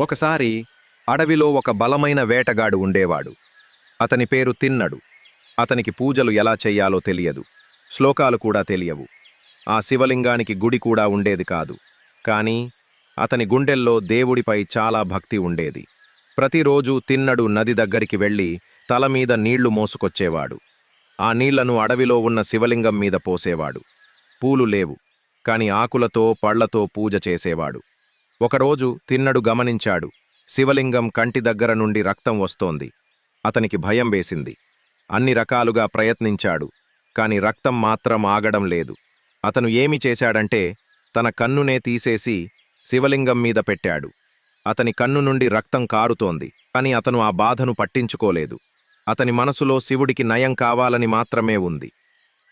ఒకసారి అడవిలో ఒక బలమైన వేటగాడు ఉండేవాడు. అతని పేరు తిన్నడు. అతనికి పూజలు ఎలా చెయ్యాలో తెలియదు. శ్లోకాలు కూడా తెలియవు. ఆ శివలింగానికి గుడి కూడా ఉండేది కాదు. కానీ అతని గుండెల్లో దేవుడిపై చాలా భక్తి ఉండేది. ప్రతిరోజూ తిన్నడు నది దగ్గరికి వెళ్ళి తల మీద నీళ్ళు మోసుకొచ్చేవాడు. ఆ నీళ్ళను అడవిలో ఉన్న శివలింగం మీద పోసేవాడు. పూలు లేవు. కాని ఆకులతో పళ్ళతో పూజ చేసేవాడు. ఒకరోజు తిన్నడు గమనించాడు. శివలింగం కంటి దగ్గర నుండి రక్తం వస్తోంది. అతనికి భయం వేసింది. అన్ని రకాలుగా ప్రయత్నించాడు. కాని రక్తం మాత్రం ఆగడం లేదు. అతను ఏమి చేశాడంటే తన కన్నునే తీసేసి శివలింగం మీద పెట్టాడు. అతని కన్ను నుండి రక్తం కారుతోంది. కాని అతను ఆ బాధను పట్టించుకోలేదు. అతని మనసులో శివుడికి నయం కావాలని మాత్రమే ఉంది.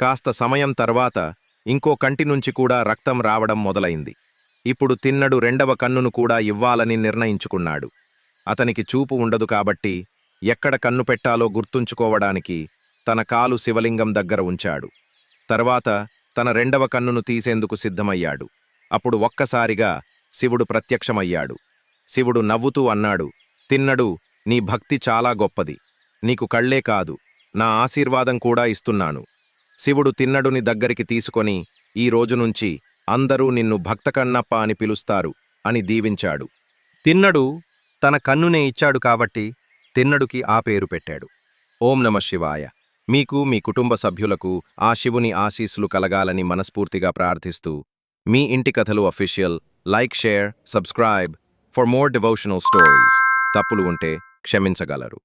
కాస్త సమయం తర్వాత ఇంకో కంటి నుంచి కూడా రక్తం రావడం మొదలైంది. ఇప్పుడు తిన్నడు రెండవ కన్నును కూడా ఇవ్వాలని నిర్ణయించుకున్నాడు. అతనికి చూపు ఉండదు కాబట్టి ఎక్కడ కన్ను పెట్టాలో గుర్తుంచుకోవడానికి తన కాలు శివలింగం దగ్గర ఉంచాడు. తర్వాత తన రెండవ కన్నును తీసేందుకు సిద్ధమయ్యాడు. అప్పుడు ఒక్కసారిగా శివుడు ప్రత్యక్షమయ్యాడు. శివుడు నవ్వుతూ అన్నాడు తిన్నడు నీ భక్తి చాలా గొప్పది. నీకు కళ్ళే కాదు నా ఆశీర్వాదం కూడా ఇస్తున్నాను. శివుడు తిన్నడుని దగ్గరికి తీసుకొని ఈ రోజు నుంచి అందరూ నిన్ను భక్తకన్నప్ప అని పిలుస్తారు అని దీవించాడు. తిన్నడు తన కన్నునే ఇచ్చాడు కాబట్టి తిన్నడుకి ఆ పేరు పెట్టాడు. ఓం నమ శివాయ. మీకు మీ కుటుంబ సభ్యులకు ఆ శివుని ఆశీస్సులు కలగాలని మనస్ఫూర్తిగా ప్రార్థిస్తూ మీ ఇంటి కథలు official like share subscribe for more devotional stories. తప్పులు ఉంటే క్షమించగలరు.